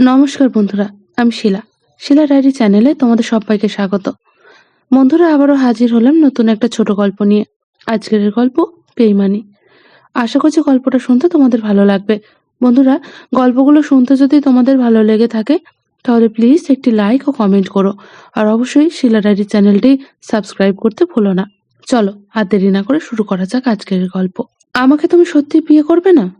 নমস্কার বন্ধুরা, আমি শিলা। শিলা ডায়েরি চ্যানেলে তোমাদের সবাইকে স্বাগত। বন্ধুরা, আবারও হাজির হলাম নতুন একটা ছোট গল্প নিয়ে। আজকের গল্প বেইমানি। আশা করছি গল্পটা শুনতে তোমাদের ভালো লাগবে। বন্ধুরা, গল্পগুলো শুনতে যদি তোমাদের ভালো লেগে থাকে, তাহলে প্লিজ একটি লাইক ও কমেন্ট করো। আর অবশ্যই শিলা ডায়েরি চ্যানেলটি সাবস্ক্রাইব করতে ভুলো না। চলো, আর দেরি না করে শুরু করা যাক আজকের গল্প। আমাকে তুমি সত্যি বিয়ে করবে না?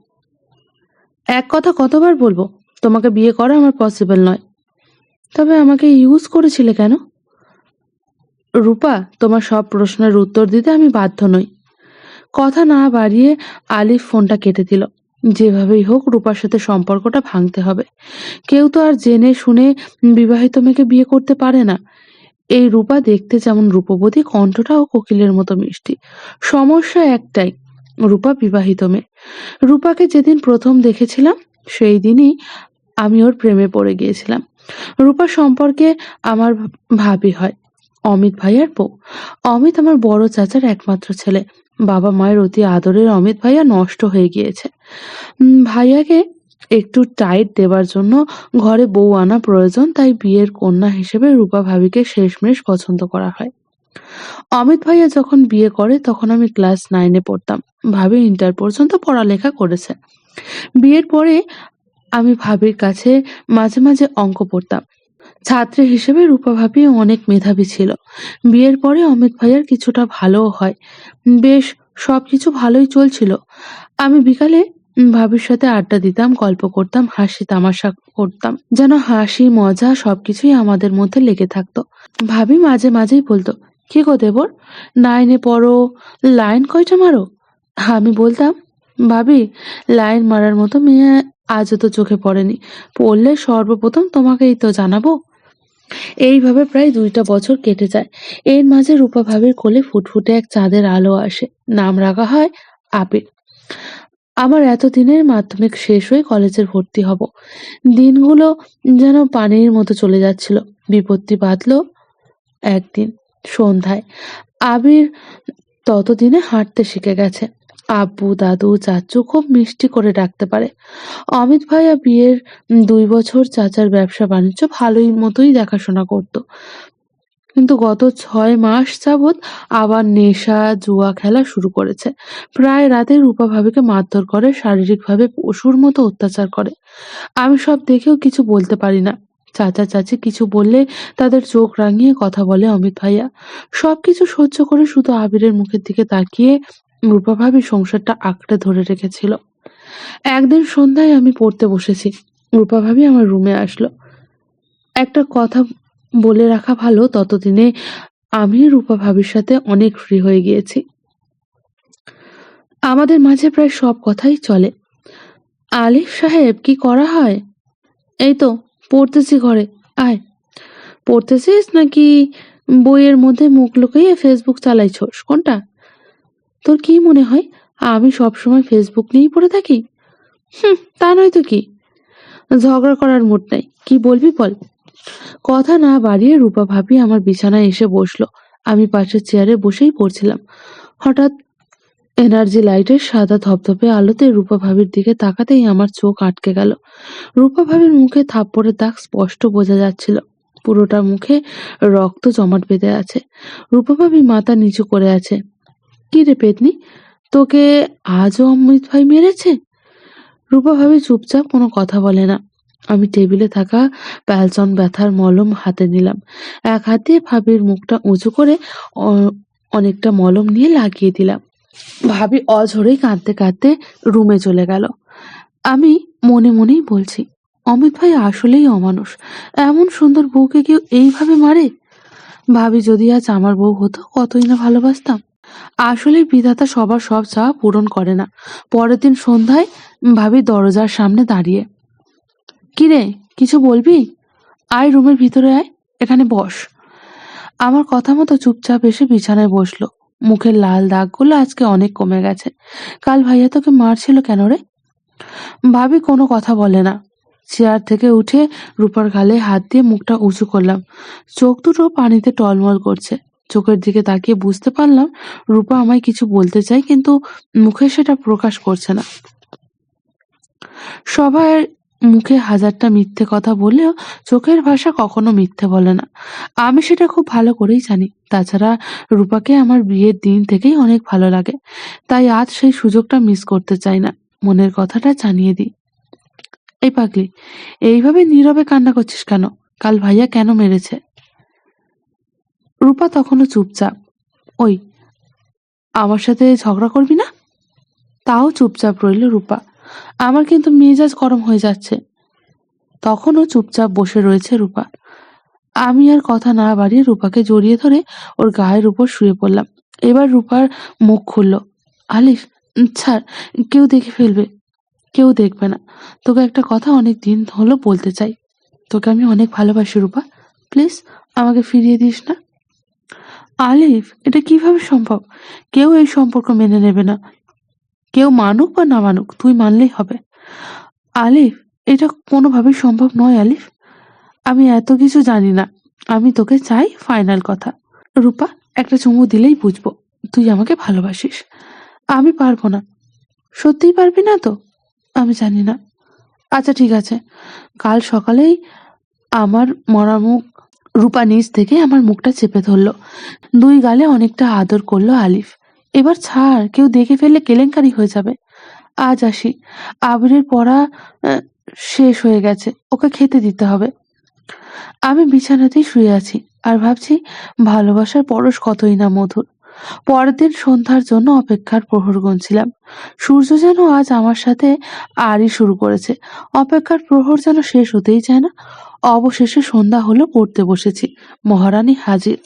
এক কথা কতবার বলব? তোমাকে বিয়ে করা আমার পসিবল নয়। তবে আমাকে ইউজ করেছিলে কেন? রূপা, তোমার সব প্রশ্নের উত্তর দিতে আমি বাধ্য নই। কথা না বাড়িয়ে আলিফ ফোনটা কেটে দিল। যেভাবেই হোক, রূপার সাথে সম্পর্কটা ভাঙতে হবে। কেউ তো আর জেনে শুনে বিবাহিত মেয়েকে বিয়ে করতে পারে না। এই রূপা দেখতে যেমন রূপবতী, কণ্ঠটাও কোকিলের মতো মিষ্টি। সমস্যা একটাই, রূপা বিবাহিত মেয়ে। রূপাকে যেদিন প্রথম দেখেছিলাম, সেই দিনই আমি ওর প্রেমে পড়ে গিয়েছিলাম। রূপা সম্পর্কে আমার ভাবি হয়, অমিত ভাইয়ার বউ। অমিত আমার বড় চাচার একমাত্র ছেলে। বাবা মায়ের অতি আদরের অমিত ভাইয়া নষ্ট হয়ে গিয়েছে। ভাইয়াকে একটু টাইট দেবার জন্য ঘরে বউ আনা প্রয়োজন, তাই বিয়ের কন্যা হিসেবে রূপা ভাবিকে শেষমেশ পছন্দ করা হয়। অমিত ভাইয়া যখন বিয়ে করে, তখন আমি ক্লাস নাইনে পড়তাম। ভাবি ইন্টার পর্যন্ত পড়ালেখা করেছে। বিয়ের পরে আমি ভাবির কাছে মাঝে মাঝে অঙ্ক পড়তাম। ছাত্রী হিসেবে রূপা ভাবি অনেক মেধাবী ছিল। বিয়ের পরে অমিত ভাইয়ার কিছুটা ভালোও হয়। বেশ, সবকিছু ভালোই চলছিল। আমি বিকালে ভাবির সাথে আড্ডা দিতাম, গল্প করতাম, হাসি তামাশা করতাম। যেন হাসি, মজা সবকিছুই আমাদের মধ্যে লেগে থাকতো। ভাবি মাঝে মাঝেই বলতো, কি গো দেবর, নাইনে পড়ো, লাইন কয়টা মারো? আমি বলতাম, ভাবি, লাইন মারার মতো মেয়ে আজও তো চোখে পড়েনি। পড়লে সর্বপ্রথম তোমাকেই তো জানাব। এইভাবে প্রায় দুইটা বছর কেটে যায়। এর মাঝে রূপা ভাবির কোলে ফুটফুটে এক চাঁদের আলো আসে। নাম রাখা হয় আবির। আমার এতদিনের মাধ্যমিক শেষ হয়ে কলেজের ভর্তি হব। দিনগুলো যেন পানির মতো চলে যাচ্ছিল। বিপত্তি বাঁধলো একদিন সন্ধ্যায়। আবির ততদিনে হাঁটতে শিখে গেছে। আব্বু, দাদু, চাচু খুব মিষ্টি করে ডাকতে পারে। অমিত ভাইয়া বিয়ের দুই বছর চাচার ব্যবসা বাণিজ্য ভালোই মতোই দেখাশোনা করত। কিন্তু গত ছয় মাস যাবৎ আবার নেশা, জুয়া খেলা শুরু করেছে। প্রায় রাতে রূপা ভাবিকে মারধর করে, শারীরিকভাবে পশুর মতো অত্যাচার করে। আমি সব দেখেও কিছু বলতে পারি না। চাচা, চাচি কিছু বললে তাদের চোখ রাঙিয়ে কথা বলে অমিত ভাইয়া। সবকিছু সহ্য করে শুধু আবিরের মুখের দিকে তাকিয়ে রূপা ভাবি সংসারটা আঁকড়ে ধরে রেখেছিল। একদিন সন্ধ্যায় আমি পড়তে বসেছি। রূপা ভাবি আমার রুমে আসলো। একটা কথা বলে রাখা ভালো, ততদিনে আমি রূপা ভাবির সাথে অনেক ফ্রি হয়ে গিয়েছি। আমাদের মাঝে প্রায় সব কথাই চলে। আলিফ সাহেব, কি করা হয়? এই তো, পড়তেছি ঘরে। আয়। পড়তেছিস নাকি বইয়ের মধ্যে মুখ লুকিয়ে ফেসবুক চালাইছস? কোনটা? তোর কি মনে হয়? আমি সব সময় ফেসবুক নিয়েই পড়ে থাকি? হুম, তা নয় তো কি? ঝগড়া করার মুড নাই। কি বলবি বল? কথা না বাড়িয়ে রূপা ভাবি আমার বিছানায় এসে বসল। আমি পাশের চেয়ারে বসেই পড়ছিলাম। হঠাৎ এনার্জি লাইটের সাদা ধপধপে আলোতে রূপা ভাবির দিকে তাকাতেই আমার চোখ আটকে গেল। রূপা ভাবির মুখে থাপ্পড়ের দাগ স্পষ্ট বোঝা যাচ্ছিল। পুরোটা মুখে রক্ত জমাট বেঁধে আছে। রূপা ভাবি মাথা নিচু করে আছে। কি রে পেতনি? তোকে আজও অমিত ভাই মেরেছে? রূপা ভাবে চুপচাপ কোনো কথা বলে না। আমি টেবিলে থাকা প্যালচন ব্যথার মলম হাতে নিলাম। এক হাতে ভাবির মুখটা উঁচু করে অনেকটা মলম নিয়ে লাগিয়ে দিলাম। ভাবি অঝরেই কাঁদতে কাঁদতে রুমে চলে গেল। আমি মনে মনেই বলছি, অমিত ভাই আসলেই অমানুষ। এমন সুন্দর বউকে কেউ এইভাবে মারে? ভাবি যদি আজ আমার বউ হতো, কতই না ভালোবাসতাম। আসলে বিধাতা সবার সব চাওয়া পূরণ করে না। পরের দিন সন্ধ্যায় ভাবি দরজার সামনে দাঁড়িয়ে, কিরে, কিছু বলবি? আয় রুমের ভিতরে আয়, এখানে বস। আমার কথা মতো চুপচাপ এসে বিছানায় বসল। মুখের লাল দাগগুলো আজকে অনেক কমে গেছে। কাল ভাইয়া তোকে মারছিল কেন রে? ভাবি কোনো কথা বলে না। চেয়ার থেকে উঠে রূপার গালে হাত দিয়ে মুখটা উঁচু করলাম। চোখ দুটো পানিতে টলমল করছে। চোখের দিকে তাকিয়ে বুঝতে পারলাম রূপা আমায় কিছু বলতে চায়, কিন্তু মুখে সেটা প্রকাশ করছে না। সবার মুখে হাজারটা মিথ্যে কথা বললেও চোখের ভাষা কখনো মিথ্যে বলে না। আমি সেটা খুব ভালো করেই জানি। তাছাড়া রূপাকে আমার বিয়ের দিন থেকেই অনেক ভালো লাগে, তাই আজ সেই সুযোগটা মিস করতে চাই না। মনের কথাটা জানিয়ে দিই। এই পাগলি, এইভাবে নীরবে কান্না করছিস কেন? কাল ভাইয়া কেন মেরেছে? রূপা তখনও চুপচাপ। ওই, আমার সাথে ঝগড়া করবি না? তাও চুপচাপ রইল রূপা। আমার কিন্তু মেজাজ গরম হয়ে যাচ্ছে। তখনও চুপচাপ বসে রয়েছে রূপা। আমি আর কথা না বাড়িয়ে রূপাকে জড়িয়ে ধরে ওর গায়ের উপর শুয়ে পড়লাম। এবার রূপার মুখ খুলল। আলিফ ছাড়, কেউ দেখে ফেলবে, কেউ দেখবে না। তোকে একটা কথা অনেক দিন হলো বলতে চাই। তোকে আমি অনেক ভালোবাসি রূপা। প্লিজ, আমাকে ফিরিয়ে দিস না। আলিফ, এটা কীভাবে সম্ভব? কেউ এই সম্পর্ক মেনে নেবে না। কেউ মানুক বা না মানুক, তুই মানলেই হবে। আলিফ, এটা কোনোভাবেই সম্ভব নয় আলিফ। আমি এত কিছু জানি না। আমি তোকে চাই ফাইনাল কথা। রূপা, একটা চুমু দিলেই বুঝব। তুই আমাকে ভালোবাসিস। আমি পারব না। সত্যিই পারবি না তো? আমি জানি না। আচ্ছা ঠিক আছে। কাল সকালেই আমার মরা মুখ রূপা নিচ থেকে আমার মুখটা চেপে ধরলো। দুই গালে অনেকটা আদর করল আলিফ। এবার ছাড়, কেউ দেখে ফেললে কেলেঙ্কারি হয়ে যাবে। আজ আসি। আবিরের পড়া শেষ হয়ে গেছে। ওকে খেতে দিতে হবে। আমি বিছানাতেই শুয়ে আছি আর ভাবছি, ভালোবাসার পরশ কতই না মধুর। পরের দিন সন্ধ্যার জন্য অপেক্ষার প্রহর গুনছিলাম। সূর্য যেন আজ আমার সাথে আরই শুরু করেছে। অপেক্ষার প্রহর যেন শেষ হতেই চায় না। অবশেষে সন্ধ্যা হলো, পড়তে বসেছি। মহারানী হাজির।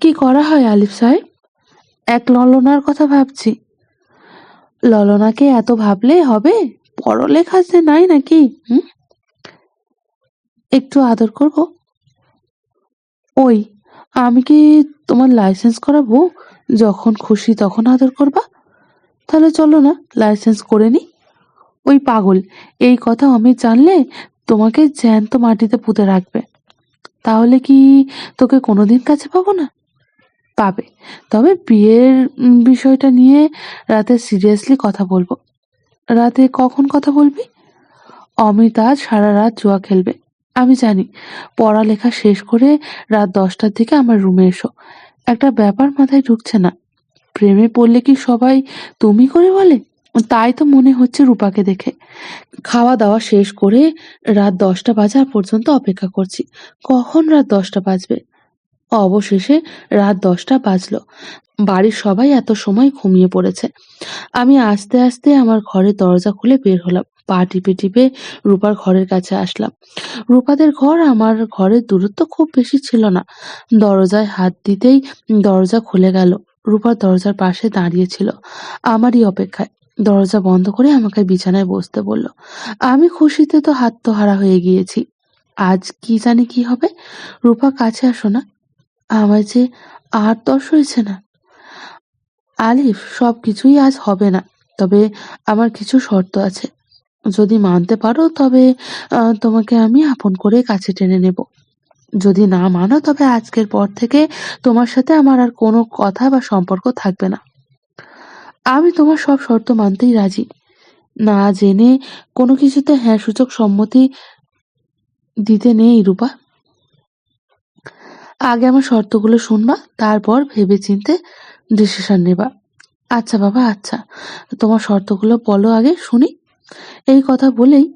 কি করা হয় আলিফ সাহেব? এক ললনার কথা ভাবছি। ললনাকে এত ভাবলে হবে? পড়ালেখা যে নাই নাকি, হুম? একটু আদর করব? ওই, আমি কি তোমার লাইসেন্স করাবো? যখন খুশি তখন আদর করবা? তাহলে চলো না, লাইসেন্স করে নি। ওই পাগল, এই কথা আমি জানলে তোমাকে জ্যান্ত মাটিতে পুঁতে রাখবে। তাহলে কি তোকে কোনোদিন কাছে পাবো না? পাবে। তবে বিয়ের বিষয়টা নিয়ে রাতে সিরিয়াসলি কথা বলব। রাতে কখন কথা বলবি? অমিত সারা রাত জুয়া খেলবে। আমি জানি, পড়ালেখা শেষ করে রাত দশটার দিকে আমার রুমে এসো। একটা ব্যাপার মাথায় ঢুকছে না। প্রেমে পড়লে কি সবাই তুমি করে বলে? তাই তো মনে হচ্ছে রূপাকে দেখে। খাওয়া দাওয়া শেষ করে রাত দশটা বাজার পর্যন্ত অপেক্ষা করছি। কখন রাত দশটা বাজবে? অবশেষে রাত দশটা বাজলো। বাড়ির সবাই এত সময় ঘুমিয়ে পড়েছে। আমি আস্তে আস্তে আমার ঘরের দরজা খুলে বের হলাম। পা টিপে টিপে রূপার ঘরের কাছে আসলাম। রূপাদের ঘর আমার ঘরের দূরত্ব খুব বেশি ছিল না। দরজায় হাত দিতেই দরজা খুলে গেল। রূপার দরজার পাশে দাঁড়িয়ে ছিল। আমারই অপেক্ষায়। দরজা বন্ধ করে আমাকে বিছানায় বসতে বলল, আমি খুশিতে তো হাত তো হারা হয়ে গিয়েছি। আজ কি জানি কি হবে? রূপা, কাছে আসো না। আমার যে আর দশ হয়েছে না। আলিফ সব কিছুই আজ হবে না, তবে আমার কিছু শর্ত আছে। যদি মানতে পারো, তবে তোমাকে আমি আপন করে কাছে টেনে নেব। যদি না মানো, তবে আজকের পর থেকে তোমার সাথে আমার আর কোনো কথা বা সম্পর্ক থাকবে না। আমি তোমার সব শর্ত মানতেই রাজি। না জেনে কোনো কিছুতে হ্যাঁ সূচক সম্মতি দিতে নেই, রূপা। আগে আমার শর্তগুলো শুনবা, তারপর ভেবেচিন্তে ডিসিশন নেবা। আচ্ছা বাবা আচ্ছা। তোমার শর্তগুলো বলো আগে, শুনি। এই কথা বলেই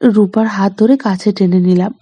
রূপার হাত ধরে কাছে টেনে নিলাম।